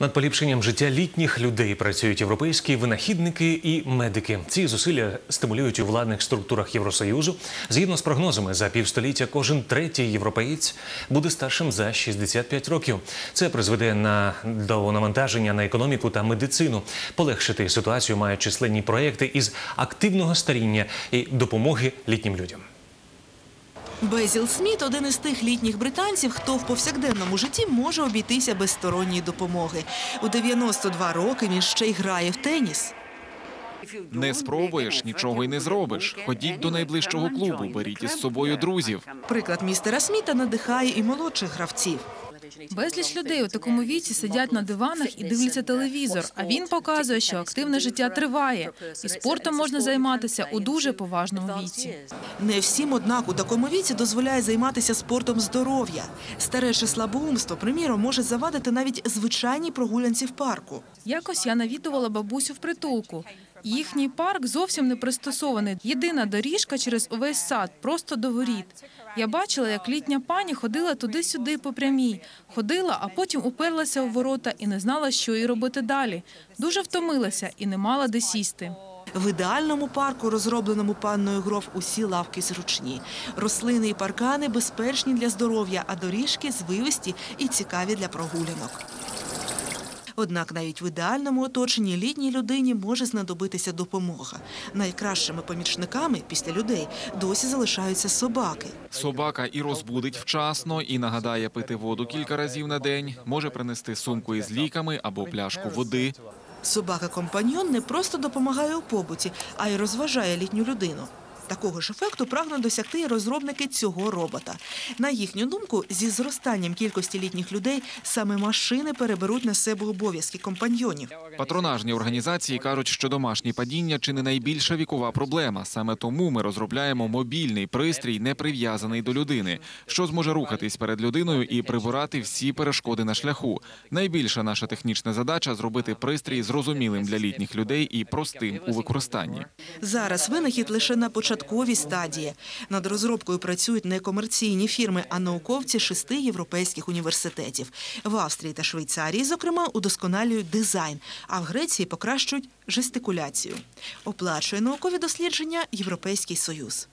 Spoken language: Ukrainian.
Над поліпшенням життя літніх людей працюють європейські винахідники і медики. Ці зусилля стимулюють у владних структурах Євросоюзу. Згідно з прогнозами, за півстоліття кожен третій європеєць буде старшим за 65 років. Це призведе на до навантаження на економіку та медицину. Полегшити ситуацію мають численні проекти із активного старіння і допомоги літнім людям. Безіл Сміт один із тих літніх британців, хто в повсякденному житті може обійтися без сторонньої допомоги. У 92 роки він ще й грає в теніс. Не спробуєш, нічого й не зробиш. Ходіть до найближчого клубу, беріть із собою друзів. Приклад містера Сміта надихає і молодших гравців. Безліч людей у такому віці сидять на диванах і дивляться телевізор. А він показує, що активне життя триває, і спортом можна займатися у дуже поважному віці. Не всім, однак, у такому віці дозволяє займатися спортом здоров'я. Стареше слабоумство, приміром, може завадити навіть звичайній прогулянці в парку. Якось я навідувала бабусю в притулку. Їхній парк зовсім не пристосований. Єдина доріжка через увесь сад, просто до воріт. Я бачила, як літня пані ходила туди-сюди по прямій. Ходила, а потім уперлася у ворота і не знала, що їй робити далі. Дуже втомилася і не мала де сісти. В ідеальному парку, розробленому панною Гров, усі лавки зручні. Рослини і паркани безпечні для здоров'я, а доріжки звивисті і цікаві для прогулянок. Однак навіть в ідеальному оточенні літній людині може знадобитися допомога. Найкращими помічниками після людей досі залишаються собаки. Собака і розбудить вчасно, і нагадає пити воду кілька разів на день, може принести сумку із ліками або пляшку води. Собака-компаньйон не просто допомагає у побуті, а й розважає літню людину. Такого ж ефекту прагнуть досягти і розробники цього робота. На їхню думку, зі зростанням кількості літніх людей саме машини переберуть на себе обов'язки компаньйонів. Патронажні організації кажуть, що домашні падіння чи не найбільша вікова проблема. Саме тому ми розробляємо мобільний пристрій, не прив'язаний до людини, що зможе рухатись перед людиною і прибирати всі перешкоди на шляху. Найбільша наша технічна задача зробити пристрій зрозумілим для літніх людей і простим у використанні. Зараз винахід лише на початковій стадії. Над розробкою працюють не комерційні фірми, а науковці шести європейських університетів. В Австрії та Швейцарії, зокрема, удосконалюють дизайн, а в Греції покращують жестикуляцію. Оплачує наукові дослідження Європейський Союз.